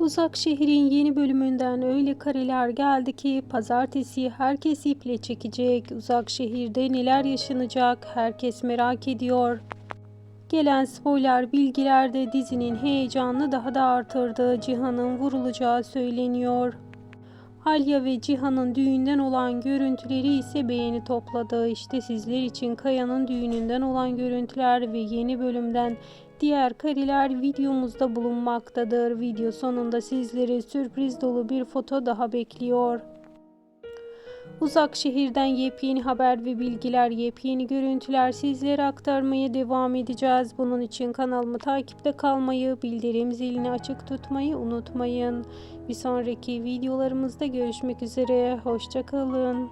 Uzak şehrin yeni bölümünden öyle kareler geldi ki pazartesi herkes iple çekecek. Uzak şehirde neler yaşanacak herkes merak ediyor. Gelen spoiler bilgiler de dizinin heyecanını daha da artırdı. Cihan'ın vurulacağı söyleniyor. Alya ve Cihan'ın düğünden olan görüntüleri ise beğeni topladı. İşte sizler için Kaya'nın düğününden olan görüntüler ve yeni bölümden diğer kareler videomuzda bulunmaktadır. Video sonunda sizleri sürpriz dolu bir foto daha bekliyor. Uzak şehirden yepyeni haber ve bilgiler, yepyeni görüntüler sizlere aktarmaya devam edeceğiz. Bunun için kanalımı takipte kalmayı, bildirim zilini açık tutmayı unutmayın. Bir sonraki videolarımızda görüşmek üzere. Hoşçakalın.